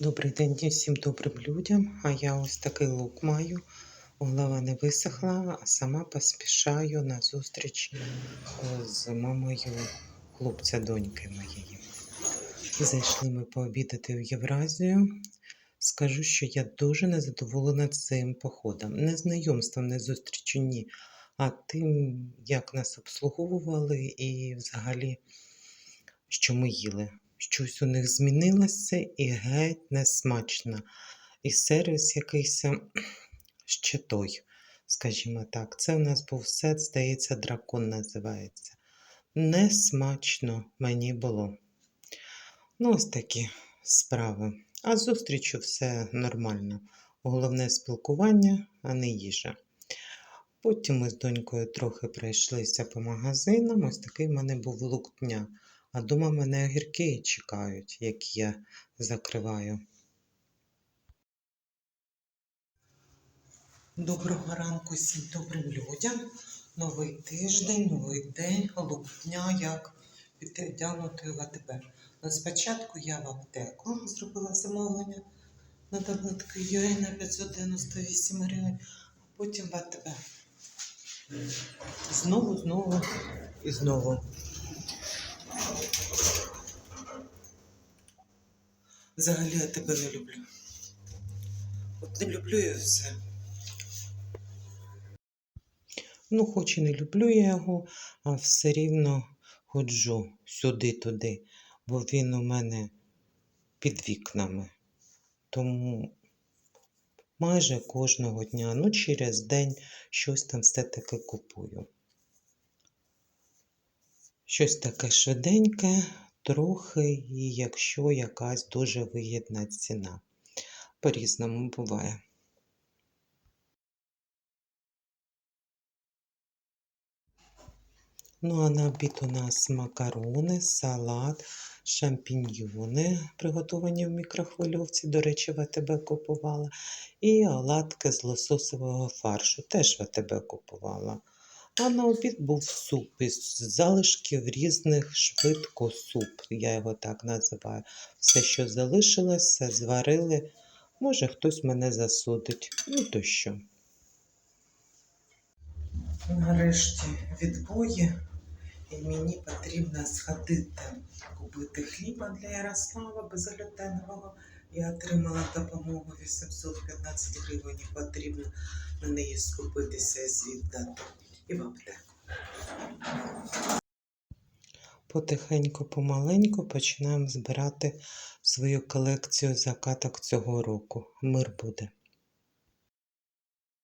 Добрий день всім добрим людям. А я ось такий лук маю. Голова не висохла, а сама поспішаю на зустріч е, з мамою хлопця доньки моєї. Зайшли ми пообідати в Євразію. Скажу, що я дуже незадоволена цим походом. Не знайомством, не зустрічю, ні. А тим, як нас обслуговували і взагалі, що ми їли. Щось у них змінилося і геть несмачно. І сервіс якийсь е, ще той, скажімо так. Це у нас був сет, здається, дракон називається. Несмачно мені було. Ну, ось такі справи. А з зустрічю все нормально. Головне спілкування, а не їжа. Потім ми з донькою трохи пройшлися по магазинам. Ось такий в мене був лук дня. А дома мене огірки чекають, які я закриваю. Доброго ранку всім добрим людям. Новий тиждень, новий день, дня, як піти вдягнути в АТБ. Ну, спочатку я в аптеку зробила замовлення на таблетки Юрій на 598 гривень, а потім в АТБ. Знову, знову і знову. Взагалі я тебе не люблю. От не люблю я все. Ну, хоч і не люблю я його, а все рівно ходжу сюди-туди, бо він у мене під вікнами. Тому майже кожного дня, ну через день щось там все-таки купую. Щось таке швиденьке, трохи, і якщо якась дуже вигідна ціна. По-різному буває. Ну, а на обід у нас макарони, салат, шампіньйони, приготовані в мікрохвильовці, до речі, в АТБ купувала. І оладки з лососового фаршу, теж в АТБ купувала. А на обід був суп із залишків різних швидко суп, я його так називаю. Все, що залишилося, зварили. Може, хтось мене засудить. Ну то що. Нарешті відбої, і мені потрібно сходити купити хліба для Ярослава безглютенового. Я отримала допомогу 815 гривень. Потрібно на неї скупитися звіддати і в аптеку. Потихеньку, помаленьку починаємо збирати свою колекцію закаток цього року. Мир буде.